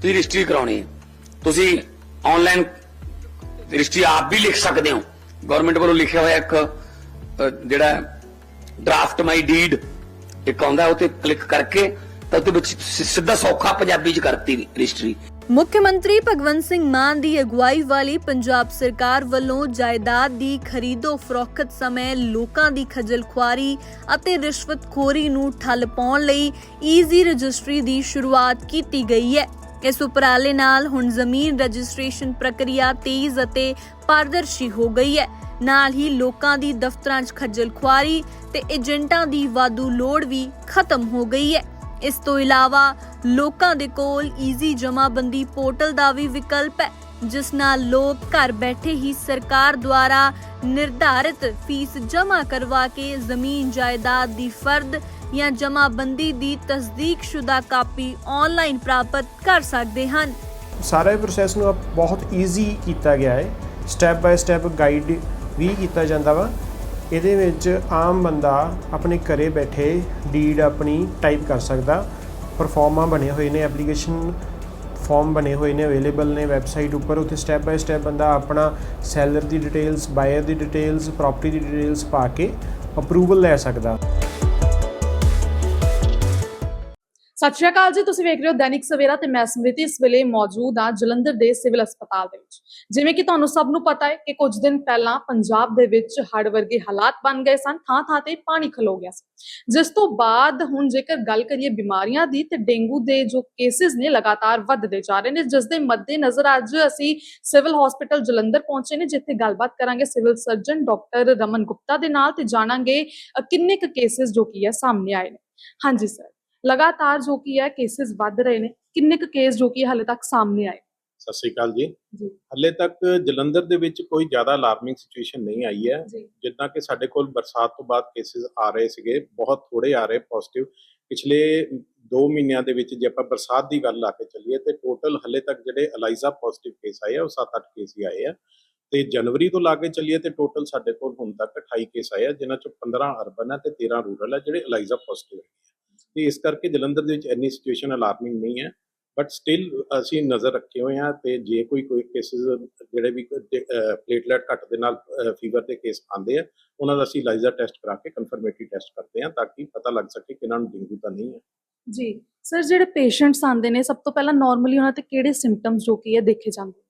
ਤੁਸੀਂ ਰਜਿਸਟਰੀ ਕਰਾਉਣੀ ਹੈ। ਤੁਸੀਂ ਆਨਲਾਈਨ ਰਜਿਸਟਰੀ ਆਪ ਵੀ ਲਿਖ ਸਕਦੇ ਹੋ। ਗਵਰਨਮੈਂਟ ਵੱਲੋਂ ਲਿਖਿਆ ਹੋਇਆ ਇੱਕ ਜਿਹੜਾ ਡਰਾਫਟ ਮਾਈ ਡੀਡ ਇੱਕ ਆਉਂਦਾ ਉਹ ਤੇ ਕਲਿੱਕ ਕਰਕੇ ਤਾਂ ਉਹਦੇ ਵਿੱਚ ਸਿੱਧਾ ਸੌਖਾ ਪੰਜਾਬੀ ਚ ਕਰਤੀ ਰਜਿਸਟਰੀ। ਮੁੱਖ ਮੰਤਰੀ ਭਗਵੰਤ ਸਿੰਘ ਮਾਨ ਦੀ ਅਗਵਾਈ ਵਾਲੀ ਪੰਜਾਬ ਸਰਕਾਰ ਵੱਲੋਂ ਜਾਇਦਾਦ ਦੀ ਖਰੀਦੋ ਫਰੋਖਤ ਸਮੇਂ ਲੋਕਾਂ ਦੀ ਖੱਜਲ ਖੁਆਰੀ ਅਤੇ ਰਿਸ਼ਵਤਖੋਰੀ ਨੂੰ ਠੱਲ ਪਾਉਣ ਲਈ ਈਜ਼ੀ ਰਜਿਸਟਰੀ ਦੀ ਸ਼ੁਰੂਆਤ ਕੀਤੀ ਗਈ ਹੈ। ਇਸ ਉਪਰਾਲੇ ਨਾਲ ਹੁਣ ਜ਼ਮੀਨ ਰਜਿਸਟ੍ਰੇਸ਼ਨ ਪ੍ਰਕਿਰਿਆ ਤੇਜ਼ ਅਤੇ ਪਾਰਦਰਸ਼ੀ ਹੋ ਗਈ ਹੈ। ਨਾਲ ਹੀ ਲੋਕਾਂ ਦੀ ਦਫ਼ਤਰਾਂ 'ਚ ਖੱਜਲ ਖੁਆਰੀ ਤੇ ਏਜੰਟਾਂ ਦੀ ਵਾਧੂ ਲੋੜ ਵੀ ਖਤਮ ਹੋ ਗਈ ਹੈ। ਇਸ ਤੋਂ ਇਲਾਵਾ ਲੋਕਾਂ ਦੇ ਕੋਲ ਈਜ਼ੀ ਜਮਾਬੰਦੀ ਪੋਰਟਲ ਦਾ ਵੀ ਵਿਕਲਪ ਹੈ, ਜਿਸ ਨਾਲ ਲੋਕ ਘਰ ਬੈਠੇ ਹੀ ਸਰਕਾਰ ਦੁਆਰਾ ਨਿਰਧਾਰਿਤ ਫੀਸ ਜਮ੍ਹਾਂ ਕਰਵਾ ਕੇ ਜ਼ਮੀਨ ਜਾਇਦਾਦ ਦੀ ਫਰਦ ਜਾਂ ਜਮਾਬੰਦੀ ਦੀ ਤਸਦੀਕਸ਼ੁਦਾ ਕਾਪੀ ਆਨਲਾਈਨ ਪ੍ਰਾਪਤ ਕਰ ਸਕਦੇ ਹਨ। ਸਾਰੇ ਪ੍ਰੋਸੈਸ ਨੂੰ ਬਹੁਤ ਈਜ਼ੀ ਕੀਤਾ ਗਿਆ ਹੈ। ਸਟੈਪ ਬਾਈ ਸਟੈਪ ਗਾਈਡ ਵੀ ਕੀਤਾ ਜਾਂਦਾ ਵਾ। ਇਹਦੇ ਵਿੱਚ ਆਮ ਬੰਦਾ ਆਪਣੇ ਘਰੇ ਬੈਠੇ ਡੀਡ ਆਪਣੀ ਟਾਈਪ ਕਰ ਸਕਦਾ। ਪਰਫਾਰਮਾ ਬਣੇ ਹੋਏ ਨੇ ਐਪਲੀਕੇਸ਼ਨ ਫਾਰਮ ਬਣੇ ਹੋਏ ਨੇ ਅਵੇਲੇਬਲ ਨੇ ਵੈਬਸਾਈਟ ਉੱਪਰ। ਉੱਥੇ ਸਟੈਪ ਬਾਈ ਸਟੈਪ ਬੰਦਾ ਆਪਣਾ ਸੈਲਰ ਦੀ ਡਿਟੇਲਸ ਬਾਇਰ ਦੀ ਡਿਟੇਲਸ ਪ੍ਰਾਪਰਟੀ ਦੀ ਡਿਟੇਲਸ ਪਾ ਕੇ ਅਪਰੂਵਲ ਲੈ ਸਕਦਾ। ਸਤਿ ਸ਼੍ਰੀ ਅਕਾਲ ਜੀ, ਤੁਸੀਂ ਵੇਖ ਰਹੇ ਹੋ ਦੈਨਿਕ ਸਵੇਰਾ ਤੇ ਮੈਂ ਸਮ੍ਰਿਤੀ ਇਸ ਵੇਲੇ ਮੌਜੂਦ ਹਾਂ ਜਲੰਧਰ ਦੇ ਸਿਵਲ ਹਸਪਤਾਲ ਦੇ ਵਿੱਚ। ਜਿਵੇਂ ਕਿ ਤੁਹਾਨੂੰ ਸਭ ਨੂੰ ਪਤਾ ਹੈ ਕਿ ਕੁਝ ਦਿਨ ਪਹਿਲਾਂ ਪੰਜਾਬ ਦੇ ਵਿੱਚ ਹੜ੍ਹ ਵਰਗੇ ਹਾਲਾਤ ਬਣ ਗਏ ਸਨ ਥਾਂ ਥਾਂ ਤੇ ਪਾਣੀ ਖਲੋ ਗਿਆ ਸੀ। ਜਿਸ ਤੋਂ ਬਾਅਦ ਹੁਣ ਜੇਕਰ ਗੱਲ ਕਰੀਏ ਬਿਮਾਰੀਆਂ ਦੀ, ਤੇ ਡੇਂਗੂ ਦੇ ਜੋ ਕੇਸਿਸ ਨੇ ਲਗਾਤਾਰ ਵੱਧਦੇ ਜਾ ਰਹੇ ਨੇ, ਜਿਸ ਦੇ ਮੱਦੇ ਨਜ਼ਰ ਅੱਜ ਅਸੀਂ ਸਿਵਲ ਹਸਪੀਟਲ ਜਲੰਧਰ ਪਹੁੰਚੇ ਨੇ, ਜਿੱਥੇ ਗੱਲਬਾਤ ਕਰਾਂਗੇ civil surgeon doctor Raman Gupta ਦੇ ਨਾਲ ਤੇ ਜਾਣਾਂਗੇ ਕਿੰਨੇ ਕੁ ਕੇਸਿਸ ਜੋ ਕੀ ਹੈ ਸਾਹਮਣੇ ਆਏ ਨੇ। ਹਾਂਜੀ ਸਰ ਲਗਾਤਾਰ ਜੋ ਕੀ ਹੈ ਕੇਸਿਸ ਵੱਧ ਰਹੇ ਨੇ ਕਿੰਨੇ ਕੁ ਕੇਸ ਜੋ ਕੀ ਹਾਲੇ ਤੱਕ ਸਾਹਮਣੇ ਆਏ? ਸਤਿ ਸ਼੍ਰੀ ਅਕਾਲ ਜੀ। ਹੱਲੇ ਤੱਕ ਜਲੰਧਰ ਦੇ ਵਿੱਚ ਕੋਈ ਜ਼ਿਆਦਾ ਅਲਾਰਮਿੰਗ ਸਿਚੁਏਸ਼ਨ ਨਹੀਂ ਆਈ ਹੈ। ਜਿੱਦਾਂ ਕਿ ਸਾਡੇ ਕੋਲ ਬਰਸਾਤ ਤੋਂ ਬਾਅਦ ਕੇਸਿਸ ਆ ਰਹੇ ਸੀਗੇ ਬਹੁਤ ਥੋੜੇ ਆ ਰਹੇ ਪੋਜ਼ਿਟਿਵ ਪਿਛਲੇ 2 ਮਹੀਨਿਆਂ ਦੇ ਵਿੱਚ ਜੇ ਆਪਾਂ ਬਰਸਾਤ ਦੀ ਗੱਲ ਲਾ ਕੇ ਚੱਲੀਏ ਤੇ ਟੋਟਲ ਹੱਲੇ ਤੱਕ ਜਿਹੜੇ ਅਲਾਈਜ਼ਾ ਪੋਜ਼ਿਟਿਵ ਕੇਸ ਆਏ ਆ ਉਹ 7-8 ਕੇਸ ਹੀ ਆਏ ਆ। ਤੇ ਜਨਵਰੀ ਤੋਂ ਲਾ ਕੇ ਚੱਲੀਏ ਤੇ ਟੋਟਲ ਸਾਡੇ ਕੋਲ ਹੁਣ ਤੱਕ 28 ਕੇਸ ਆਏ ਆ ਜਿਨ੍ਹਾਂ ਚੋਂ 15 ਅਰਬਨ ਹੈ ਤੇ 13 ਰੂਰਲ ਹੈ ਜਿਹੜੇ ਅਲਾਈਜ਼ਾ ਪੋਜ਼ਿਟਿਵ ਤੇ ਇਸ ਕਰਕੇ ਜਲੰਧਰ ਦੇ ਵਿੱਚ ਇੰਨੀ ਸਿਚੁਏਸ਼ਨ ਅਲਾਰਮਿੰਗ ਨਹੀਂ ਹੈ। ਬਟ ਸਟਿਲ ਅਸੀਂ ਨਜ਼ਰ ਰੱਖੇ ਹੋਏ ਹਾਂ ਤੇ ਜੇ ਕੋਈ ਕੋਈ ਕੇਸਿਸ ਜਿਹੜੇ ਵੀ ਪਲੇਟਲੈਟ ਘੱਟ ਦੇ ਨਾਲ ਫੀਵਰ ਦੇ ਕੇਸ ਆਉਂਦੇ ਆ, ਉਹਨਾਂ ਦਾ ਅਸੀਂ ਲਾਈਜ਼ਾ ਟੈਸਟ ਕਰਾ ਕੇ ਕਨਫਰਮੇਟਰੀ ਟੈਸਟ ਕਰਦੇ ਹਾਂ ਤਾਂ ਕਿ ਪਤਾ ਲੱਗ ਸਕੇ ਕਿ ਇਹਨਾਂ ਨੂੰ ਡੇਂਗੂ ਤਾਂ ਨਹੀਂ ਹੈ। ਜੀ ਸਰ ਜਿਹੜੇ ਪੇਸ਼ੈਂਟਸ ਆਉਂਦੇ ਨੇ, ਸਭ ਤੋਂ ਪਹਿਲਾਂ ਨਾਰਮਲੀ ਉਹਨਾਂ ਤੇ ਕਿਹੜੇ ਸਿੰਪਟਮਸ ਜੋ ਕੀ ਹੈ ਦੇਖੇ ਜਾਂਦੇ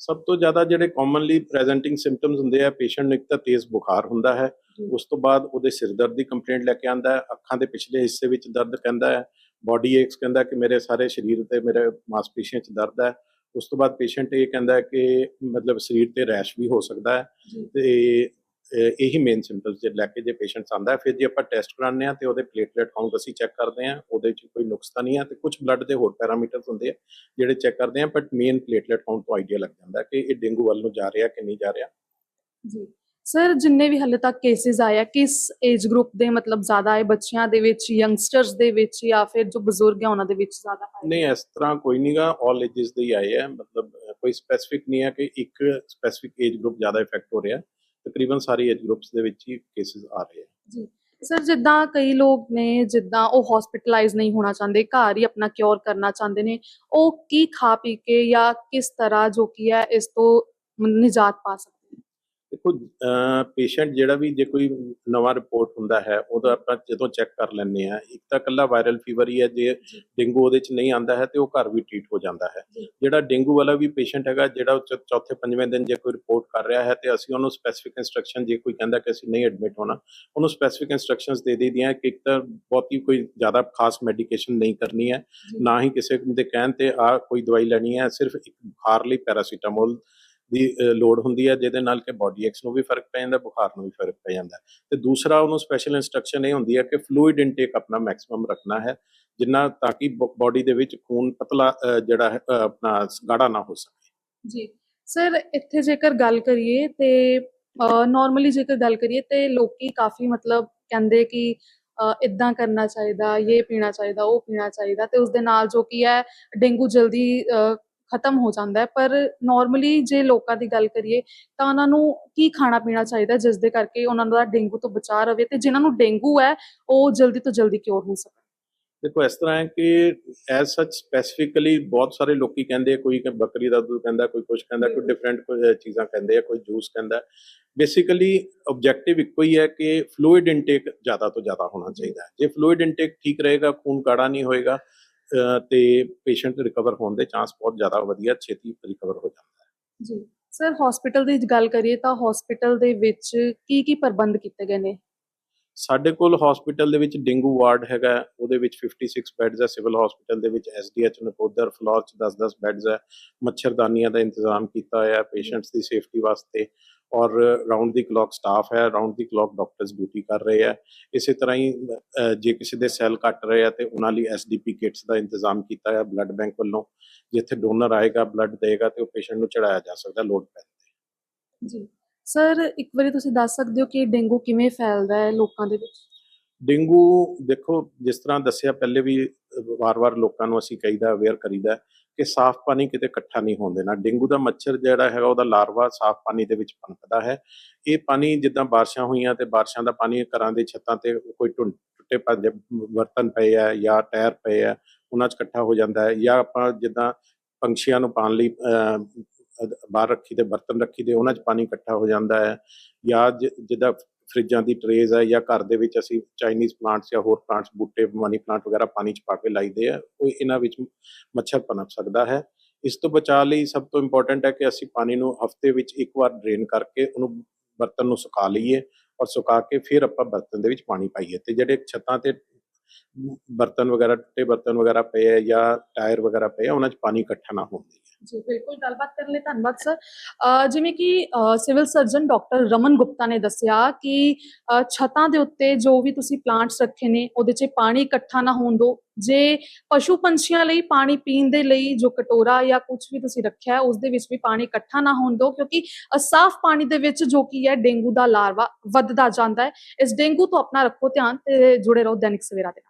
ਸਭ ਤੋਂ ਜ਼ਿਆਦਾ ਜਿਹੜੇ ਕਾਮਨਲੀ ਪ੍ਰੈਜ਼ੈਂਟਿੰਗ ਸਿੰਪਟਮਸ ਹੁੰਦੇ ਆ ਪੇਸ਼ੈਂਟ ਨੂੰ ਇੱਕ ਤਾਂ ਤੇਜ਼ ਬੁਖਾਰ ਹੁੰਦਾ ਹੈ। ਉਸ ਤੋਂ ਬਾਅਦ ਉਹਦੇ ਸਿਰ ਦਰਦ ਦੀ ਕੰਪਲੇਂਟ ਲੈ ਕੇ ਆਂਦਾ ਹੈ ਅੱਖਾਂ ਦੇ ਪਿਛਲੇ ਹਿੱਸੇ ਵਿੱਚ ਦਰਦ ਕਹਿੰਦਾ ਹੈ ਬਾਡੀ ਏਕਸ ਕਹਿੰਦਾ ਕਿ ਮੇਰੇ ਸਾਰੇ ਸਰੀਰ ਤੇ ਮੇਰੇ ਮਾਸਪੇਸ਼ੀਆਂ 'ਚ ਦਰਦ ਹੈ ਉਸ ਤੋਂ ਬਾਅਦ ਪੇਸ਼ੈਂਟ ਇਹ ਕਹਿੰਦਾ ਕਿ ਮਤਲਬ ਸਰੀਰ ਤੇ ਰੈਸ਼ ਵੀ ਹੋ ਸਕਦਾ ਹੈ ਤੇ ਇਹੀ ਮੇਨ ਸਿੰਪਟਮਸ ਜੇ ਲੈ ਕੇ ਜੇ ਪੇਸ਼ੈਂਟਸ ਆਂਦਾ ਹੈ ਫਿਰ ਜੇ ਆਪਾਂ ਟੈਸਟ ਕਰਾਉਂਦੇ ਆ ਤੇ ਉਹਦੇ ਪਲੇਟਲੇਟ ਕਾਊਂਟ ਅਸੀਂ ਚੈੱਕ ਕਰਦੇ ਆ ਉਹਦੇ ਵਿੱਚ ਕੋਈ ਨੁਕਸ ਤਾਂ ਨਹੀਂ ਆ ਤੇ ਕੁਝ ਬਲੱਡ ਦੇ ਹੋਰ ਪੈਰਾਮੀਟਰਸ ਹੁੰਦੇ ਆ ਜਿਹੜੇ ਚੈੱਕ ਕਰਦੇ ਆ ਬਟ ਮੇਨ ਪਲੇਟਲੇਟ ਕਾਊਂਟ ਤੋਂ ਆਈਡੀਆ ਲੱਗ ਜਾਂਦਾ ਕਿ ਇਹ ਡੇਂਗੂ ਵੱਲ ਨੂੰ ਜਾ ਰਿਹਾ ਕਿ ਨਹੀਂ ਜਾ ਰਿਹਾ। ਜੀ। ਸਰ ਜਿੰਨੇ ਵੀ ਹਾਲੇ ਤੱਕ ਕੇਸਿਸ ਆਏ ਆ ਕਿਸ ਏਜ ਗਰੁੱਪ ਦੇ ਮਤਲਬ ਜ਼ਿਆਦਾ ਆਏ? ਬੱਚਿਆਂ ਦੇ ਵਿੱਚ ਯੰਗਸਟਰਸ ਦੇ ਵਿੱਚ ਜਾਂ ਫਿਰ ਜੋ ਬਜ਼ੁਰਗ ਹੈ ਉਹਨਾਂ ਦੇ ਵਿੱਚ ਜ਼ਿਆਦਾ ਆਏ? ਨਹੀਂ ਇਸ ਤਰ੍ਹਾਂ ਕੋਈ ਨਹੀਂਗਾ 올 ਏਜਸ ਦੇ ਹੀ ਆਏ ਆ। ਮਤਲਬ ਕੋਈ ਸਪੈਸੀਫਿਕ ਨਹੀਂ ਹੈ ਕਿ ਇੱਕ ਸਪੈਸੀਫਿਕ ਏਜ ਗਰੁੱਪ ਜ਼ਿਆਦਾ ਇਫੈਕਟ ਹੋ ਰਿਹਾ। ਤਕਰੀਬਨ ਸਾਰੇ ਏਜ ਗਰੁੱਪਸ ਦੇ ਵਿੱਚ ਹੀ ਕੇਸਿਸ ਆ ਰਹੇ ਆ। ਜੀ। ਸਰ, ਜਿੱਦਾਂ ਕਈ ਲੋਕ ਨੇ, ਜਿੱਦਾਂ ਉਹ ਹਸਪੀਟਲਾਈਜ਼ ਨਹੀਂ ਹੋਣਾ ਚਾਹੁੰਦੇ, ਘਰ ਹੀ ਆਪਣਾ ਕਿਉਰ ਕਰਨਾ ਚਾਹੁੰਦੇ ਨੇ, ਉਹ ਕੀ ਖਾ ਪੀ ਕੇ ਜਾਂ ਕਿਸ ਤਰ੍ਹਾਂ ਜੋ ਕੀ ਹੈ, ਇਸ ਤੋਂ ਨਿਜਾਤ ਪਾ ਸਕਦੇ ਦੇਖੋ ਪੇਸ਼ੈਂਟ ਜਿਹੜਾ ਵੀ ਜੇ ਕੋਈ ਨਵਾਂ ਰਿਪੋਰਟ ਹੁੰਦਾ ਹੈ ਉਹਦਾ ਆਪਾਂ ਜਦੋਂ ਚੈੱਕ ਕਰ ਲੈਂਦੇ ਆ ਇੱਕ ਤਾਂ ਕੱਲਾ ਵਾਇਰਲ ਫੀਵਰ ਹੀ ਹੈ ਜੇ। ਡੇਂਗੂ ਉਹਦੇ ਚ ਨਹੀਂ ਆਂਦਾ ਹੈ ਤੇ ਉਹ ਘਰ ਵੀ ਟ੍ਰੀਟ ਹੋ ਜਾਂਦਾ ਹੈ। ਜਿਹੜਾ ਡੇਂਗੂ ਵਾਲਾ ਵੀ ਪੇਸ਼ੈਂਟ ਹੈਗਾ ਜਿਹੜਾ ਚੌਥੇ ਪੰਜਵੇਂ ਦਿਨ ਜੇ ਕੋਈ ਰਿਪੋਰਟ ਕਰ ਰਿਹਾ ਹੈ ਤੇ ਅਸੀਂ ਉਹਨੂੰ ਸਪੈਸੀਫਿਕ ਇਨਸਟਰਕਸ਼ਨ ਜੇ ਕੋਈ ਕਹਿੰਦਾ ਕਿ ਅਸੀਂ ਨਹੀਂ ਐਡਮਿਟ ਹੋਣਾ ਉਹਨੂੰ ਸਪੈਸੀਫਿਕ ਇਨਸਟਰਕਸ਼ਨਸ ਦੇ ਦੇਈਆਂ ਕਿ ਇੱਕ ਤਾਂ ਬਹੁਤੀ ਕੋਈ ਜ਼ਿਆਦਾ ਖਾਸ ਮੈਡੀਕੇਸ਼ਨ ਨਹੀਂ ਕਰਨੀ ਹੈ। ਨਾ ਹੀ ਕਿਸੇ ਦੇ ਕਹਿਣ ਤੇ ਆ ਕੋਈ ਦਵਾਈ ਲੈਣੀ ਹੈ ਸਿਰਫ ਇੱਕ ਬੁਖਾਰ ਲਈ ਪੈਰਾਸੀਟਾਮੋਲ ਦੀ ਲੋੜ ਹੁੰਦੀ ਹੈ, ਜਿਹਦੇ ਨਾਲ ਕਿ ਬਾਡੀ ਐਕਸ ਨੂੰ ਵੀ ਫ਼ਰਕ ਪੈ ਜਾਂਦਾ, ਬੁਖਾਰ ਨੂੰ ਵੀ ਫ਼ਰਕ ਪੈ ਜਾਂਦਾ ਤੇ ਦੂਸਰਾ ਉਹਨੂੰ ਸਪੈਸ਼ਲ ਇਨਸਟਰਕਸ਼ਨ ਇਹ ਹੁੰਦੀ ਹੈ ਕਿ ਫਲੂਇਡ ਇਨਟੇਕ ਆਪਣਾ ਮੈਕਸਿਮਮ ਰੱਖਣਾ ਹੈ, ਜਿੰਨਾ ਤਾਂ ਕਿ ਬਾਡੀ ਦੇ ਵਿੱਚ ਖੂਨ ਪਤਲਾ ਜਿਹੜਾ ਹੈ ਆਪਣਾ ਗਾੜਾ ਨਾ ਹੋ ਸਕੇ। ਜੀ। ਸਰ, ਇੱਥੇ ਜੇਕਰ ਗੱਲ ਕਰੀਏ ਤੇ ਨਾਰਮਲੀ ਜੇਕਰ ਗੱਲ ਕਰੀਏ ਤੇ ਲੋਕੀ ਕਾਫੀ ਮਤਲਬ ਕਹਿੰਦੇ ਕਿ ਇਦਾਂ ਕਰਨਾ ਚਾਹੀਦਾ ਇਹ ਪੀਣਾ ਚਾਹੀਦਾ, ਉਹ ਪੀਣਾ ਚਾਹੀਦਾ ਤੇ ਉਸ ਦੇ ਨਾਲ ਜੋ ਕੀ ਹੈ, ਡੇਂਗੂ ਜਲਦੀ ਖਤਮ ਹੋ ਜਾਂਦਾ ਹੈ। ਪਰ ਨਾਰਮਲੀ ਜੇ ਲੋਕਾਂ ਦੀ ਗੱਲ ਕਰੀਏ ਤਾਂ ਉਹਨਾਂ ਨੂੰ ਕੀ ਖਾਣਾ ਪੀਣਾ ਚਾਹੀਦਾ ਜਿਸ ਦੇ ਕਰਕੇ ਉਹਨਾਂ ਦਾ ਡੇਂਗੂ ਤੋਂ ਬਚਾਅ ਰਵੇ ਤੇ ਜਿਨ੍ਹਾਂ ਨੂੰ ਡੇਂਗੂ ਹੈ ਉਹ ਜਲਦੀ ਤੋਂ ਜਲਦੀ ਕਿਉਰ ਹੋ ਸਕਣ। ਦੇਖੋ ਇਸ ਤਰ੍ਹਾਂ ਹੈ ਕਿ ਐਸ ਸੱਚ ਸਪੈਸੀਫਿਕਲੀ ਬਹੁਤ ਸਾਰੇ ਲੋਕੀ ਕਹਿੰਦੇ ਕੋਈ ਕਿ ਬੱਕਰੀ ਦਾ ਦੁੱਧ ਕਹਿੰਦਾ ਕੋਈ ਕੁਝ ਕਹਿੰਦਾ ਕੋਈ ਡਿਫਰੈਂਟ ਕੋਈ ਚੀਜ਼ਾਂ ਕਹਿੰਦੇ ਆ ਕੋਈ ਜੂਸ ਕਹਿੰਦਾ। ਬੇਸਿਕਲੀ ਆਬਜੈਕਟਿਵ ਇੱਕੋ ਹੀ ਹੈ ਕਿ ਫਲੂਇਡ ਇਨਟੇਕ ਜ਼ਿਆਦਾ ਤੋਂ ਜ਼ਿਆਦਾ ਹੋਣਾ ਚਾਹੀਦਾ ਹੈ। ਜੇ ਫਲੂਇਡ ਇਨਟੇਕ ਠੀਕ ਰਹੇਗਾ ਖੂਨ ਗਾੜਾ ਨਹੀਂ ਹੋਏਗਾ ਤੇ ਪੇਸ਼ੈਂਟ ਰਿਕਵਰ ਹੋਣ ਦੇ ਚਾਂਸ ਬਹੁਤ ਜ਼ਿਆਦਾ ਵਧੀਆ ਛੇਤੀ ਰਿਕਵਰ ਹੋ ਜਾਂਦਾ ਹੈ। ਜੀ। ਸਰ ਹਸਪੀਟਲ ਦੀ ਗੱਲ ਕਰੀਏ ਤਾਂ ਹਸਪੀਟਲ ਦੇ ਵਿੱਚ ਕੀ ਕੀ ਪ੍ਰਬੰਧ ਕੀਤੇ ਗਏ ਨੇ? ਸਾਡੇ ਕੋਲ ਹਸਪੀਟਲ ਦੇ ਵਿੱਚ ਡੇਂਗੂ ਵਾਰਡ ਹੈਗਾ ਉਹਦੇ ਵਿੱਚ 56 ਬੈੱਡਸ ਹੈ ਸਿਵਲ ਹਸਪੀਟਲ ਦੇ ਵਿੱਚ ਐਸਡੀਐਚ ਨਕੋਦਰ ਫਲੋਰ ਚ 10-10 ਬੈੱਡਸ ਹੈ ਮੱਛਰਦਾਨੀਆਂ ਦਾ ਇੰਤਜ਼ਾਮ ਕੀਤਾ ਹੋਇਆ ਹੈ ਪੇਸ਼ੈਂਟਸ ਦੀ ਸੇਫਟੀ ਵਾਸਤੇ ਔਰ ਰਾਉਂਡ ਦੀ ਕਲੌਕ ਸਟਾਫ ਹੈ round the clock doctors duty ਕਰ ਰਹੇ ਹੈ। ਇਸੇ ਤਰ੍ਹਾਂ ਹੀ ਜੇ ਕਿਸੇ ਦੇ ਸੈੱਲ ਘਟ ਰਹੇ ਆ ਤੇ ਉਹਨਾਂ ਲਈ ਐਸਡੀਪੀ ਕਿਟਸ ਦਾ ਇੰਤਜ਼ਾਮ ਕੀਤਾ ਹੈ ਬਲੱਡ ਬੈਂਕ ਵੱਲੋਂ। ਜਿੱਥੇ ਡੋਨਰ ਆਏਗਾ ਬਲੱਡ ਦੇਗਾ ਤੇ ਉਹ ਪੇਸ਼ੈਂਟ ਨੂੰ ਚੜਾਇਆ ਜਾ ਸਕਦਾ ਲੋਡ ਪੈਣ ਤੇ ਜੀ। ਸਰ ਇੱਕ ਵਾਰੀ ਤੁਸੀਂ ਦੱਸ ਸਕਦੇ ਹੋ ਕਿ ਡੇਂਗੂ ਕਿਵੇਂ ਫੈਲਦਾ ਹੈ ਲੋਕਾਂ ਦੇ ਵਿੱਚ? ਡੇਂਗੂ ਦੇਖੋ ਜਿਸ ਤਰ੍ਹਾਂ ਦੱਸਿਆ ਪਹਿਲੇ ਵੀ ਵਾਰ-ਵਾਰ ਲੋਕਾਂ ਨੂੰ ਅਸੀਂ ਕਹੀਦਾ ਅਵੇਅਰ ਕਰੀਦਾ ਹੈ ਕਿ ਸਾਫ਼ ਪਾਣੀ ਕਿਤੇ ਇਕੱਠਾ ਨਹੀਂ ਹੋਣ ਦੇਣਾ। ਡੇਂਗੂ ਦਾ ਮੱਛਰ ਜਿਹੜਾ ਹੈਗਾ, ਉਹਦਾ ਲਾਰਵਾ ਸਾਫ਼ ਪਾਣੀ ਦੇ ਵਿੱਚ ਪਨਪਦਾ ਹੈ। ਇਹ ਪਾਣੀ ਜਿੱਦਾਂ ਬਾਰਿਸ਼ਾਂ ਹੋਈਆਂ ਤੇ ਬਾਰਿਸ਼ਾਂ ਦਾ ਪਾਣੀ ਘਰਾਂ ਦੇ ਛੱਤਾਂ ਤੇ ਕੋਈ ਟੁੰ- ਟੁੱਟੇ ਭੱਜੇ, ਬਰਤਨ ਪਏ ਆ ਜਾਂ ਟਾਇਰ ਪਏ ਆ, ਉਹਨਾਂ 'ਚ ਇਕੱਠਾ ਹੋ ਜਾਂਦਾ ਹੈ ਜਾਂ ਆਪਾਂ ਜਿੱਦਾਂ ਪੰਛੀਆਂ ਨੂੰ ਪਾਣ ਲਈ ਬਾਹਰ ਰੱਖੀ ਦੇ, ਬਰਤਨ ਰੱਖੀ ਦੇ, ਉਹਨਾਂ 'ਚ ਪਾਣੀ ਇਕੱਠਾ ਹੋ ਜਾਂਦਾ ਹੈ। ਜਾਂ, ਜਿੱਦਾਂ ਫਰਿੱਜਾਂ ਦੀ ਟਰੇਜ਼ ਹੈ ਜਾਂ ਘਰ ਦੇ ਵਿੱਚ ਅਸੀਂ ਚਾਈਨੀਜ਼ ਪਲਾਂਟਸ ਜਾਂ ਹੋਰ ਪਲਾਂਟਸ ਬੂਟੇ, ਮਨੀ ਪਲਾਂਟ ਵਗੈਰਾ ਪਾਣੀ 'ਚ ਪਾ ਕੇ ਲਾਈਦੇ ਆ, ਉਹ ਇਹਨਾਂ ਵਿੱਚ ਮੱਛਰ ਪਨਪ ਸਕਦਾ ਹੈ। ਇਸ ਤੋਂ ਬਚਾਅ ਲਈ ਸਭ ਤੋਂ ਇੰਪੋਰਟੈਂਟ ਹੈ ਕਿ ਅਸੀਂ ਪਾਣੀ ਨੂੰ ਹਫ਼ਤੇ ਵਿੱਚ ਇੱਕ ਵਾਰ ਡਰੇਨ ਕਰਕੇ ਉਹਨੂੰ ਬਰਤਨ ਨੂੰ ਸੁਕਾ ਲਈਏ ਔਰ ਸੁਕਾ ਕੇ ਫਿਰ ਆਪਾਂ ਬਰਤਨ ਦੇ ਵਿੱਚ ਪਾਣੀ ਪਾਈਏ ਤੇ ਜਿਹੜੇ ਛੱਤਾਂ ਤੇ ਬਰਤਨ ਵਗੈਰਾ ਟੁੱਟੇ ਬਰਤਨ ਵਗੈਰਾ ਪਏ ਆ ਜਾਂ ਟਾਇਰ ਵਗੈਰਾ ਪਏ ਆ, ਉਹਨਾਂ 'ਚ ਪਾਣੀ ਇਕੱਠਾ ਨਾ ਹੋਣ ਜੀ, ਬਿਲਕੁਲ, ਗੱਲਬਾਤ ਕਰਨ ਲਈ ਧੰਨਵਾਦ, ਸਰ। ਜਿਵੇਂ ਕਿ civil surgeon doctor Raman Gupta ਨੇ ਦੱਸਿਆ ਕਿ, ਅਹ, ਛੱਤਾਂ ਦੇ ਉੱਤੇ ਜੋ ਵੀ ਤੁਸੀਂ ਪਲਾਂਟਸ ਰੱਖੇ ਨੇ, ਉਹਦੇ 'ਚ ਪਾਣੀ ਇਕੱਠਾ ਨਾ ਹੋਣ ਦਿਓ। ਜੇ ਪਸ਼ੂ ਪੰਛੀਆਂ ਲਈ ਪਾਣੀ ਪੀਣ ਦੇ ਲਈ ਜੋ ਕਟੋਰਾ ਜਾਂ ਕੁਝ ਵੀ ਤੁਸੀਂ ਰੱਖਿਆ ਹੈ ਉਸ ਦੇ ਵਿੱਚ ਵੀ ਪਾਣੀ ਇਕੱਠਾ ਨਾ ਹੋਣ ਦਿਓ, ਕਿਉਂਕਿ ਸਾਫ਼ ਪਾਣੀ ਦੇ ਵਿੱਚ ਜੋ ਕੀ ਹੈ, ਡੇਂਗੂ ਦਾ ਲਾਰਵਾ ਵੱਧਦਾ ਜਾਂਦਾ ਹੈ। ਇਸ ਡੇਂਗੂ ਤੋਂ ਆਪਣਾ ਰੱਖੋ ਧਿਆਨ ਤੇ ਜੁੜੇ ਰਹੋ ਦੈਨਿਕ ਸਵੇਰਾ ਦੇ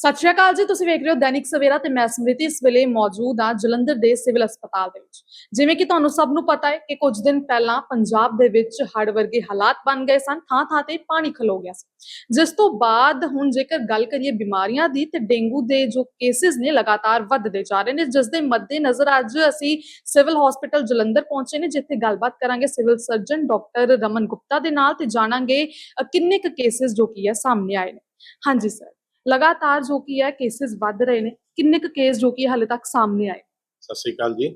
ਸਤਿ ਸ਼੍ਰੀ ਅਕਾਲ ਜੀ, ਤੁਸੀਂ ਵੇਖ ਰਹੇ ਹੋ ਦੈਨਿਕ ਸਵੇਰਾ ਤੇ ਮੈਂ ਸਮ੍ਰਿਤੀ ਇਸ ਵੇਲੇ ਮੌਜੂਦ ਹਾਂ ਜਲੰਧਰ ਦੇ ਸਿਵਲ ਹਸਪਤਾਲ ਦੇ ਵਿੱਚ। ਜਿਵੇਂ ਕਿ ਤੁਹਾਨੂੰ ਸਭ ਨੂੰ ਪਤਾ ਹੈ ਕਿ ਕੁਝ ਦਿਨ ਪਹਿਲਾਂ ਪੰਜਾਬ ਦੇ ਵਿੱਚ ਹੜ੍ਹ ਵਰਗੇ ਹਾਲਾਤ ਬਣ ਗਏ ਸਨ ਥਾਂ ਥਾਂ ਤੇ ਪਾਣੀ ਖਲੋ ਗਿਆ ਸੀ। ਜਿਸ ਤੋਂ ਬਾਅਦ ਹੁਣ ਜੇਕਰ ਗੱਲ ਕਰੀਏ ਬਿਮਾਰੀਆਂ ਦੀ, ਤੇ ਡੇਂਗੂ ਦੇ ਜੋ ਕੇਸਿਸ ਨੇ ਲਗਾਤਾਰ ਵੱਧਦੇ ਜਾ ਰਹੇ ਨੇ, ਜਿਸ ਦੇ ਮੱਦੇ ਨਜ਼ਰ ਅੱਜ ਅਸੀਂ ਸਿਵਲ ਹਸਪੀਟਲ ਜਲੰਧਰ ਪਹੁੰਚੇ ਨੇ, ਜਿੱਥੇ ਗੱਲਬਾਤ ਕਰਾਂਗੇ civil surgeon doctor Raman Gupta ਦੇ ਨਾਲ ਤੇ ਜਾਣਾਂਗੇ ਕਿੰਨੇ ਕੁ ਕੇਸਿਸ ਜੋ ਕੀ ਹੈ ਸਾਹਮਣੇ ਆਏ ਨੇ। ਹਾਂਜੀ ਸਰ ਲਗਾਤਾਰ ਜੋ ਕੀ ਹੈ ਕੇਸਿਸ ਵੱਧ ਰਹੇ ਨੇ ਕਿੰਨੇ ਕੁ ਕੇਸ ਜੋ ਕੀ ਹਾਲੇ ਤੱਕ ਸਾਹਮਣੇ ਆਏ? ਸਤਿ ਸ਼੍ਰੀ ਅਕਾਲ ਜੀ।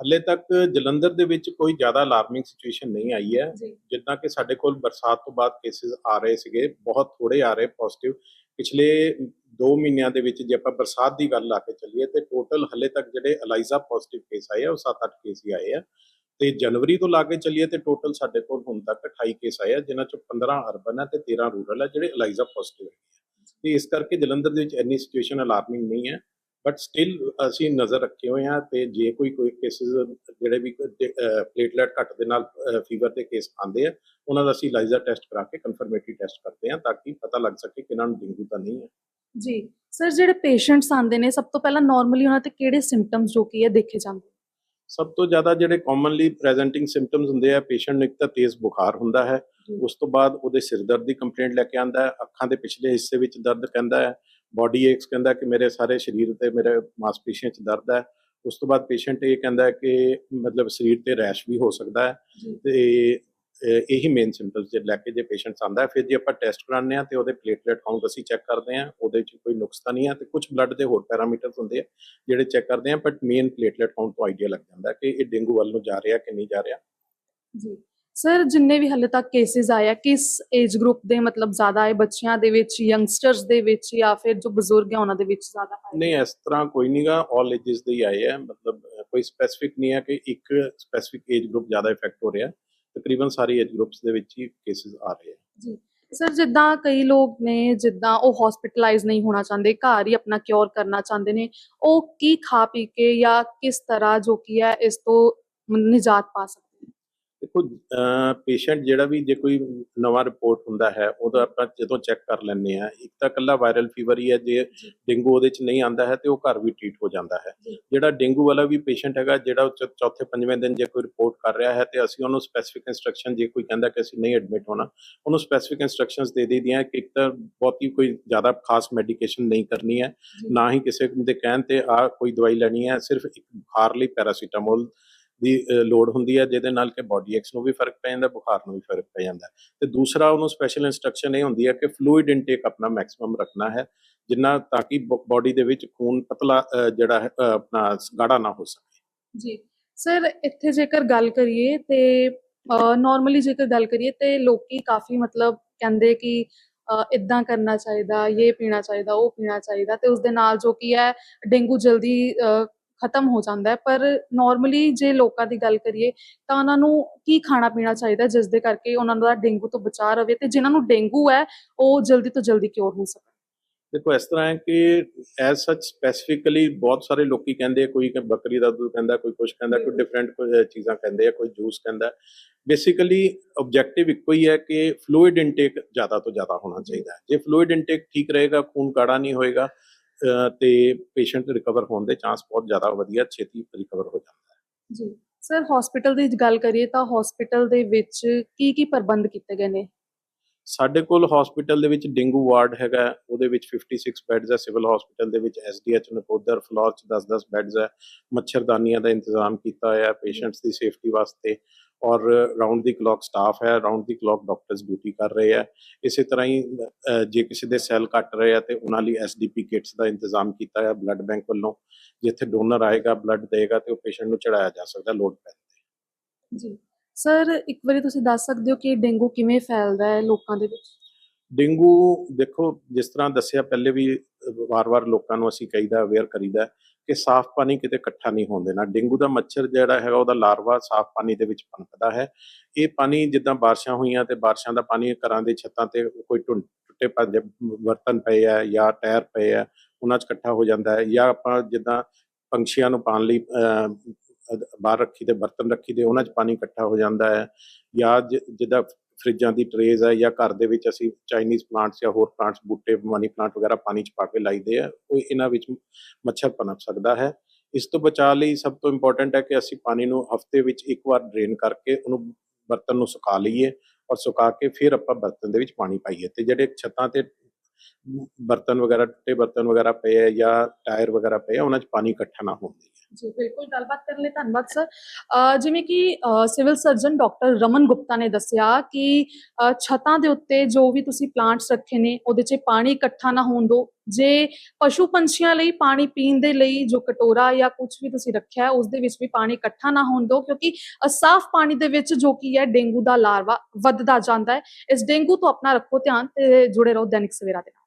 ਹੱਲੇ ਤੱਕ ਜਲੰਧਰ ਦੇ ਵਿੱਚ ਕੋਈ ਜ਼ਿਆਦਾ ਅਲਾਰਮਿੰਗ ਸਿਚੁਏਸ਼ਨ ਨਹੀਂ ਆਈ ਹੈ। ਜਿੱਦਾਂ ਕਿ ਸਾਡੇ ਕੋਲ ਬਰਸਾਤ ਤੋਂ ਬਾਅਦ ਕੇਸਿਸ ਆ ਰਹੇ ਸੀਗੇ ਬਹੁਤ ਥੋੜੇ ਆ ਰਹੇ ਪੋਜ਼ਿਟਿਵ ਪਿਛਲੇ 2 ਮਹੀਨਿਆਂ ਦੇ ਵਿੱਚ ਜੇ ਆਪਾਂ ਬਰਸਾਤ ਦੀ ਗੱਲ ਲਾ ਕੇ ਚੱਲੀਏ ਤੇ ਟੋਟਲ ਹੱਲੇ ਤੱਕ ਜਿਹੜੇ ਅਲਾਈਜ਼ਾ ਪੋਜ਼ਿਟਿਵ ਕੇਸ ਆਏ ਆ ਉਹ 7-8 ਕੇਸ ਹੀ ਆਏ ਆ। ਤੇ ਜਨਵਰੀ ਤੋਂ ਲਾ ਕੇ ਚੱਲੀਏ ਤੇ ਟੋਟਲ ਸਾਡੇ ਕੋਲ ਹੁਣ ਤੱਕ 28 ਕੇਸ ਆਏ ਆ ਜਿਨ੍ਹਾਂ ਚੋਂ 15 ਅਰਬਨ ਹੈ ਤੇ 13 ਰੂਰਲ ਹੈ ਜਿਹੜੇ ਅਲਾਈਜ਼ਾ ਪੋਜ਼ਿਟਿਵ ਹੈ ਤੇ ਇਸ ਕਰਕੇ ਜਲੰਧਰ ਦੇ ਵਿੱਚ ਇੰਨੀ ਸਿਚੁਏਸ਼ਨ ਅਲਾਰਮਿੰਗ ਨਹੀਂ ਹੈ। ਬਟ ਸਟਿਲ ਅਸੀਂ ਨਜ਼ਰ ਰੱਖੇ ਹੋਏ ਹਾਂ ਤੇ ਜੇ ਕੋਈ ਕੋਈ ਕੇਸਿਸ ਜਿਹੜੇ ਵੀ ਪਲੇਟਲੈਟ ਘੱਟ ਦੇ ਨਾਲ ਫੀਵਰ ਦੇ ਕੇਸ ਆਉਂਦੇ ਆ, ਉਹਨਾਂ ਦਾ ਅਸੀਂ ਲਾਈਜ਼ਾ ਟੈਸਟ ਕਰਾ ਕੇ ਕਨਫਰਮੇਟਰੀ ਟੈਸਟ ਕਰਦੇ ਹਾਂ ਤਾਂ ਕਿ ਪਤਾ ਲੱਗ ਸਕੇ ਕਿ ਇਹਨਾਂ ਨੂੰ ਡੇਂਗੂ ਤਾਂ ਨਹੀਂ ਹੈ। ਜੀ ਸਰ ਜਿਹੜੇ ਪੇਸ਼ੈਂਟਸ ਆਉਂਦੇ ਨੇ, ਸਭ ਤੋਂ ਪਹਿਲਾਂ ਨਾਰਮਲੀ ਉਹਨਾਂ ਤੇ ਕਿਹੜੇ ਸਿੰਪਟਮਸ ਜੋ ਕੀ ਹੈ, ਦੇਖੇ ਜਾਂਦੇ ਸਭ ਤੋਂ ਜ਼ਿਆਦਾ ਜਿਹੜੇ ਕਾਮਨਲੀ ਪ੍ਰੈਜ਼ੈਂਟਿੰਗ ਸਿੰਪਟਮਸ ਹੁੰਦੇ ਆ ਪੇਸ਼ੈਂਟ ਨੂੰ ਇੱਕ ਤਾਂ ਤੇਜ਼ ਬੁਖਾਰ ਹੁੰਦਾ ਹੈ। ਉਸ ਤੋਂ ਬਾਅਦ ਉਹਦੇ ਸਿਰ ਦਰਦ ਦੀ ਕੰਪਲੇਂਟ ਲੈ ਕੇ ਆਂਦਾ ਹੈ ਅੱਖਾਂ ਦੇ ਪਿਛਲੇ ਹਿੱਸੇ ਵਿੱਚ ਦਰਦ ਕਹਿੰਦਾ ਹੈ ਬਾਡੀ ਏਕਸ ਕਹਿੰਦਾ ਕਿ ਮੇਰੇ ਸਾਰੇ ਸਰੀਰ ਤੇ ਮੇਰੇ ਮਾਸਪੇਸ਼ੀਆਂ 'ਚ ਦਰਦ ਹੈ ਉਸ ਤੋਂ ਬਾਅਦ ਪੇਸ਼ੈਂਟ ਇਹ ਕਹਿੰਦਾ ਕਿ ਮਤਲਬ ਸਰੀਰ ਤੇ ਰੈਸ਼ ਵੀ ਹੋ ਸਕਦਾ ਹੈ ਤੇ ਇਹੀ ਮੇਨ ਸਿੰਪਟਮਸ ਜੇ ਲੈ ਕੇ ਜੇ ਪੇਸ਼ੈਂਟਸ ਆਂਦਾ ਫਿਰ ਜੇ ਆਪਾਂ ਟੈਸਟ ਕਰਾਉਂਦੇ ਆ ਤੇ ਉਹਦੇ ਪਲੇਟਲੇਟ ਕਾਊਂਟ ਅਸੀਂ ਚੈੱਕ ਕਰਦੇ ਆ ਉਹਦੇ ਵਿੱਚ ਕੋਈ ਨੁਕਸ ਤਾਂ ਨਹੀਂ ਆ ਤੇ ਕੁਝ ਬਲੱਡ ਦੇ ਹੋਰ ਪੈਰਾਮੀਟਰਸ ਹੁੰਦੇ ਆ ਜਿਹੜੇ ਚੈੱਕ ਕਰਦੇ ਆ ਬਟ ਮੇਨ ਪਲੇਟਲੇਟ ਕਾਊਂਟ ਤੋਂ ਆਈਡੀਆ ਲੱਗ ਜਾਂਦਾ ਕਿ ਇਹ ਡੇਂਗੂ ਵੱਲ ਨੂੰ ਜਾ ਰਿਹਾ ਕਿ ਨਹੀਂ ਜਾ ਰਿਹਾ। ਜੀ। ਸਰ ਜਿੰਨੇ ਵੀ ਹਾਲੇ ਤੱਕ ਕੇਸਿਸ ਆਏ ਆ ਕਿਸ ਏਜ ਗਰੁੱਪ ਦੇ ਮਤਲਬ ਜ਼ਿਆਦਾ ਆਏ? ਬੱਚਿਆਂ ਦੇ ਵਿੱਚ ਯੰਗਸਟਰਸ ਦੇ ਵਿੱਚ ਜਾਂ ਫਿਰ ਜੋ ਬਜ਼ੁਰਗ ਹੈ ਉਹਨਾਂ ਦੇ ਵਿੱਚ ਜ਼ਿਆਦਾ ਆਏ? ਨਹੀਂ ਇਸ ਤਰ੍ਹਾਂ ਕੋਈ ਨਹੀਂਗਾ 올 ਏਜਸ ਦੇ ਹੀ ਆਏ ਆ। ਮਤਲਬ ਕੋਈ ਸਪੈਸੀਫਿਕ ਨਹੀਂ ਹੈ ਕਿ ਇੱਕ ਸਪੈਸੀਫਿਕ ਏਜ ਗਰੁੱਪ ਜ਼ਿਆਦਾ ਇਫੈਕਟ ਹੋ ਰਿਹਾ। ਤਕਰੀਬਨ ਸਾਰੇ ਏਜ ਗਰੁੱਪਸ ਦੇ ਵਿੱਚ ਹੀ ਕੇਸਿਸ ਆ ਰਹੇ ਆ। ਸਰ, ਜਿੱਦਾਂ ਕਈ ਲੋਕ ਨੇ, ਜਿੱਦਾਂ ਉਹ ਹਸਪੀਟਲਾਈਜ਼ ਨਹੀਂ ਹੋਣਾ ਚਾਹੁੰਦੇ, ਘਰ ਹੀ ਆਪਣਾ ਕਿਉਰ ਕਰਨਾ ਚਾਹੁੰਦੇ ਨੇ, ਉਹ ਕੀ ਖਾ ਪੀ ਕੇ ਜਾਂ ਕਿਸ ਤਰ੍ਹਾਂ ਜੋ ਕੀ ਹੈ, ਇਸ ਤੋਂ ਨਿਜਾਤ ਪਾ ਸਕਦੇ ਦੇਖੋ ਪੇਸ਼ੈਂਟ ਜਿਹੜਾ ਵੀ ਜੇ ਕੋਈ ਨਵਾਂ ਰਿਪੋਰਟ ਹੁੰਦਾ ਹੈ ਉਹਦਾ ਆਪਾਂ ਜਦੋਂ ਚੈੱਕ ਕਰ ਲੈਂਦੇ ਆ ਇੱਕ ਤਾਂ ਕੱਲਾ ਵਾਇਰਲ ਫੀਵਰ ਹੀ ਹੈ ਜੇ ਡੇਂਗੂ ਉਹਦੇ ਚ ਨਹੀਂ ਆਂਦਾ ਹੈ ਤੇ ਉਹ ਘਰ ਵੀ ਟ੍ਰੀਟ ਹੋ ਜਾਂਦਾ ਹੈ। ਜਿਹੜਾ ਡੇਂਗੂ ਵਾਲਾ ਵੀ ਪੇਸ਼ੈਂਟ ਹੈਗਾ ਜਿਹੜਾ ਚੌਥੇ ਪੰਜਵੇਂ ਦਿਨ ਜੇ ਕੋਈ ਰਿਪੋਰਟ ਕਰ ਰਿਹਾ ਹੈ ਤੇ ਅਸੀਂ ਉਹਨੂੰ ਸਪੈਸੀਫਿਕ ਇਨਸਟਰਕਸ਼ਨ ਜੇ ਕੋਈ ਕਹਿੰਦਾ ਕਿ ਅਸੀਂ ਨਹੀਂ ਐਡਮਿਟ ਹੋਣਾ ਉਹਨੂੰ ਸਪੈਸੀਫਿਕ ਇਨਸਟਰਕਸ਼ਨਸ ਦੇ ਦਈਦੀਆਂ ਕਿ ਇੱਕ ਤਾਂ ਬਹੁਤੀ ਕੋਈ ਜ਼ਿਆਦਾ ਖਾਸ ਮੈਡੀਕੇਸ਼ਨ ਨਹੀਂ ਕਰਨੀ ਹੈ। ਨਾ ਹੀ ਕਿਸੇ ਦੇ ਕਹਿਣ ਤੇ ਆ ਕੋਈ ਦਵਾਈ ਲੈਣੀ ਹੈ ਸਿਰਫ ਇੱਕ ਬੁਖਾਰ ਲਈ ਪੈਰਾਸੀਟਾਮੋਲ ਦੀ ਲੋੜ ਹੁੰਦੀ ਹੈ ਜਿਹਦੇ ਨਾਲ ਕਿ ਬੋਡੀ ਐਕਸ ਨੂੰ ਵੀ ਫ਼ਰਕ ਪੈ ਜਾਂਦਾ ਬੁਖਾਰ ਨੂੰ ਵੀ ਫ਼ਰਕ ਪੈ ਜਾਂਦਾ। ਤੇ ਦੂਸਰਾ ਉਹਨੂੰ ਸਪੈਸ਼ਲ ਇਨਸਟਰਕਸ਼ਨ ਇਹ ਹੁੰਦੀ ਹੈ ਕਿ ਫਲੂਇਡ ਇਨਟੇਕ ਆਪਣਾ ਮੈਕਸਿਮਮ ਰੱਖਣਾ ਹੈ ਜਿੰਨਾ ਤਾਂ ਕਿ ਬੋਡੀ ਦੇ ਵਿੱਚ ਖੂਨ ਪਤਲਾ ਜਿਹੜਾ ਹੈ ਆਪਣਾ ਗਾੜਾ ਨਾ ਹੋ ਸਕੇ। ਜੀ। ਸਰ ਇੱਥੇ ਜੇਕਰ ਗੱਲ ਕਰੀਏ ਤੇ ਨਾਰਮਲੀ ਜੇਕਰ ਗੱਲ ਕਰੀਏ ਤੇ ਲੋਕੀ ਕਾਫੀ ਮਤਲਬ ਕਹਿੰਦੇ ਕਿ ਅ, ਕਰਨਾ ਚਾਹੀਦਾ ਇਹ ਪੀਣਾ ਚਾਹੀਦਾ ਉਹ ਪੀਣਾ ਚਾਹੀਦਾ ਤੇ ਉਸ ਦੇ ਨਾਲ ਜੋ ਕੀ ਹੈ ਡੇਂਗੂ ਜਲਦੀ ਖਤਮ ਹੋ ਜਾਂਦਾ ਹੈ। ਪਰ ਨਾਰਮਲੀ ਜੇ ਲੋਕਾਂ ਦੀ ਗੱਲ ਕਰੀਏ ਤਾਂ ਉਹਨਾਂ ਨੂੰ ਕੀ ਖਾਣਾ ਪੀਣਾ ਚਾਹੀਦਾ ਜਿਸ ਦੇ ਕਰਕੇ ਉਹਨਾਂ ਦਾ ਡੇਂਗੂ ਤੋਂ ਬਚਾਅ ਰਵੇ ਤੇ ਜਿਨ੍ਹਾਂ ਨੂੰ ਡੇਂਗੂ ਹੈ ਉਹ ਜਲਦੀ ਤੋਂ ਜਲਦੀ ਕਿਉਰ ਹੋ ਸਕੇ ਦੇਖੋ ਇਸ ਤਰ੍ਹਾਂ ਹੈ ਕਿ ਐਜ਼ ਸੱਚ ਸਪੈਸੀਫਿਕਲੀ ਬਹੁਤ ਸਾਰੇ ਲੋਕੀ ਕਹਿੰਦੇ ਕੋਈ ਬੱਕਰੀ ਦਾ ਦੁੱਧ ਕਹਿੰਦਾ ਕੋਈ ਕੁਝ ਕਹਿੰਦਾ ਕੋਈ ਡਿਫਰੈਂਟ ਕੋਈ ਚੀਜ਼ਾਂ ਕਹਿੰਦੇ ਆ ਕੋਈ ਜੂਸ ਕਹਿੰਦਾ। ਬੇਸਿਕਲੀ ਆਬਜੈਕਟਿਵ ਇੱਕੋ ਹੀ ਹੈ ਕਿ ਫਲੂਇਡ ਇਨਟੇਕ ਜ਼ਿਆਦਾ ਤੋਂ ਜ਼ਿਆਦਾ ਹੋਣਾ ਚਾਹੀਦਾ ਜੇ ਫਲੂਇਡ ਇਨਟੇਕ ਠੀਕ ਰਹੇਗਾ ਖੂਨ ਗਾੜਾ ਨਹੀਂ ਹੋਏਗਾ ਤੇ ਪੇਸ਼ੈਂਟ ਰਿਕਵਰ ਹੋਣ ਦੇ ਚਾਂਸ ਬਹੁਤ ਜ਼ਿਆਦਾ ਵਧੀਆ ਛੇਤੀ ਰਿਕਵਰ ਹੋ ਜਾਂਦਾ ਹੈ। ਜੀ। ਸਰ ਹਸਪੀਟਲ ਦੀ ਗੱਲ ਕਰੀਏ ਤਾਂ ਹਸਪੀਟਲ ਦੇ ਵਿੱਚ ਕੀ ਕੀ ਪ੍ਰਬੰਧ ਕੀਤੇ ਗਏ ਨੇ? ਸਾਡੇ ਕੋਲ ਹਸਪੀਟਲ ਦੇ ਵਿੱਚ ਡੇਂਗੂ ਵਾਰਡ ਹੈਗਾ ਉਹਦੇ ਵਿੱਚ 56 ਬੈੱਡਸ ਹੈ। ਸਿਵਲ ਹਸਪੀਟਲ ਦੇ ਵਿੱਚ ਐਸਡੀਐਚ ਨਕੋਦਰ ਫਲੋਰ ਚ 10-10 ਬੈੱਡਸ ਹੈ। ਮੱਛਰਦਾਨੀਆਂ ਦਾ ਇੰਤਜ਼ਾਮ ਕੀਤਾ ਹੋਇਆ ਹੈ ਪੇਸ਼ੈਂਟਸ ਦੀ ਸੇਫਟੀ ਵਾਸਤੇ। ਔਰ ਰਾਉਂਡ ਦੀ ਕਲੌਕ ਸਟਾਫ ਹੈ round the clock doctors duty ਕਰ ਰਹੇ ਆ ਇਸੇ ਤਰ੍ਹਾਂ ਹੀ ਜੇ ਕਿਸੇ ਦੇ ਸੈੱਲ ਕੱਟ ਰਹੇ ਆ ਤੇ ਉਹਨਾਂ ਲਈ ਐਸਡੀਪੀ ਕਿਟਸ ਦਾ ਇੰਤਜ਼ਾਮ ਕੀਤਾ ਹੈ ਬਲੱਡ ਬੈਂਕ ਵੱਲੋਂ ਜਿੱਥੇ ਡੋਨਰ ਆਏਗਾ ਬਲੱਡ ਦੇਗਾ ਤੇ ਉਹ ਪੇਸ਼ੈਂਟ ਨੂੰ ਚੜਾਇਆ ਜਾ ਸਕਦਾ ਲੋਡ ਪੈਣ ਤੇ। ਜੀ। ਸਰ ਇੱਕ ਵਾਰੀ ਤੁਸੀਂ ਦੱਸ ਸਕਦੇ ਹੋ ਕਿ ਡੇਂਗੂ ਕਿਵੇਂ ਫੈਲਦਾ ਹੈ ਲੋਕਾਂ ਦੇ ਵਿੱਚ? ਡੇਂਗੂ ਦੇਖੋ ਜਿਸ ਤਰ੍ਹਾਂ ਦੱਸਿਆ ਪਹਿਲੇ ਵੀ ਵਾਰ-ਵਾਰ ਲੋਕਾਂ ਨੂੰ ਅਸੀਂ ਕਹੀਦਾ ਅਵੇਅਰ ਕਰੀਦਾ ਹੈ ਕਿ ਸਾਫ਼ ਪਾਣੀ ਕਿਤੇ ਇਕੱਠਾ ਨਹੀਂ ਹੋਣ ਦੇਣਾ। ਡੇਂਗੂ ਦਾ ਮੱਛਰ ਜਿਹੜਾ ਹੈਗਾ, ਉਹਦਾ ਲਾਰਵਾ ਸਾਫ਼ ਪਾਣੀ ਦੇ ਵਿੱਚ ਪਨਪਦਾ ਹੈ। ਇਹ ਪਾਣੀ ਜਿੱਦਾਂ ਬਾਰਿਸ਼ਾਂ ਹੋਈਆਂ ਤੇ ਬਾਰਿਸ਼ਾਂ ਦਾ ਪਾਣੀ ਘਰਾਂ ਦੇ ਛੱਤਾਂ ਤੇ ਕੋਈ ਟੁੰ- ਟੁੱਟੇ ਭੱਜੇ ਬਰਤਨ ਪਏ ਆ ਜਾਂ ਟਾਇਰ ਪਏ ਆ, ਉਹਨਾਂ 'ਚ ਇਕੱਠਾ ਹੋ ਜਾਂਦਾ ਹੈ। ਜਾਂ ਆਪਾਂ ਜਿੱਦਾਂ ਪੰਛੀਆਂ ਨੂੰ ਪਾਣ ਲਈ ਬਾਹਰ ਰੱਖੀ ਦੇ, ਬਰਤਨ ਰੱਖੀ ਦੇ, ਉਹਨਾਂ 'ਚ ਪਾਣੀ ਇਕੱਠਾ ਹੋ ਜਾਂਦਾ ਹੈ। ਜਾਂ, ਜਿੱਦਾਂ ਫਰਿੱਜਾਂ ਦੀ ਟਰੇਜ਼ ਹੈ ਜਾਂ ਘਰ ਦੇ ਵਿੱਚ ਅਸੀਂ ਚਾਈਨੀਜ਼ ਪਲਾਂਟਸ ਜਾਂ ਹੋਰ ਪਲਾਂਟਸ ਬੂਟੇ, ਮਨੀ ਪਲਾਂਟ ਵਗੈਰਾ ਪਾਣੀ 'ਚ ਪਾ ਕੇ ਲਾਈਦੇ ਆ, ਉਹ ਇਹਨਾਂ ਵਿੱਚ ਮੱਛਰ ਪਨਪ ਸਕਦਾ ਹੈ। ਇਸ ਤੋਂ ਬਚਾਅ ਲਈ ਸਭ ਤੋਂ ਇੰਪੋਰਟੈਂਟ ਹੈ ਕਿ ਅਸੀਂ ਪਾਣੀ ਨੂੰ ਹਫ਼ਤੇ ਵਿੱਚ ਇੱਕ ਵਾਰ ਡਰੇਨ ਕਰਕੇ ਉਹਨੂੰ ਬਰਤਨ ਨੂੰ ਸੁਕਾ ਲਈਏ ਔਰ ਸੁਕਾ ਕੇ ਫਿਰ ਆਪਾਂ ਬਰਤਨ ਦੇ ਵਿੱਚ ਪਾਣੀ ਪਾਈਏ ਤੇ ਜਿਹੜੇ ਛੱਤਾਂ ਤੇ ਬਰਤਨ ਵਗੈਰਾ, ਟੁੱਟੇ ਬਰਤਨ ਵਗੈਰਾ ਪਏ ਆ ਜਾਂ ਟਾਇਰ ਵਗੈਰਾ ਪਏ ਆ, ਉਹਨਾਂ 'ਚ ਪਾਣੀ ਇਕੱਠਾ ਨਾ ਹੋਣ ਦੇਈਏ। ਜੀ, ਬਿਲਕੁਲ, ਗੱਲਬਾਤ ਕਰਨ ਲਈ ਧੰਨਵਾਦ, ਸਰ। ਜਿਵੇਂ ਕਿ civil surgeon doctor Raman Gupta ਨੇ ਦੱਸਿਆ ਕਿ, ਅਹ, ਛੱਤਾਂ ਦੇ ਉੱਤੇ ਜੋ ਵੀ ਤੁਸੀਂ ਪਲਾਂਟਸ ਰੱਖੇ ਨੇ, ਉਹਦੇ 'ਚ ਪਾਣੀ ਇਕੱਠਾ ਨਾ ਹੋਣ ਦਿਓ। ਜੇ ਪਸ਼ੂ ਪੰਛੀਆਂ ਲਈ ਪਾਣੀ ਪੀਣ ਦੇ ਲਈ ਜੋ ਕਟੋਰਾ ਜਾਂ ਕੁਝ ਵੀ ਤੁਸੀਂ ਰੱਖਿਆ ਹੈ ਉਸ ਦੇ ਵਿੱਚ ਵੀ ਪਾਣੀ ਇਕੱਠਾ ਨਾ ਹੋਣ ਦਿਓ, ਕਿਉਂਕਿ ਸਾਫ਼ ਪਾਣੀ ਦੇ ਵਿੱਚ ਜੋ ਕੀ ਹੈ, ਡੇਂਗੂ ਦਾ ਲਾਰਵਾ ਵੱਧਦਾ ਜਾਂਦਾ ਹੈ। ਇਸ ਡੇਂਗੂ ਤੋਂ ਆਪਣਾ ਰੱਖੋ ਧਿਆਨ ਤੇ ਜੁੜੇ ਰਹੋ ਦੈਨਿਕ ਸਵੇਰਾ ਦੇ ਨਾਲ।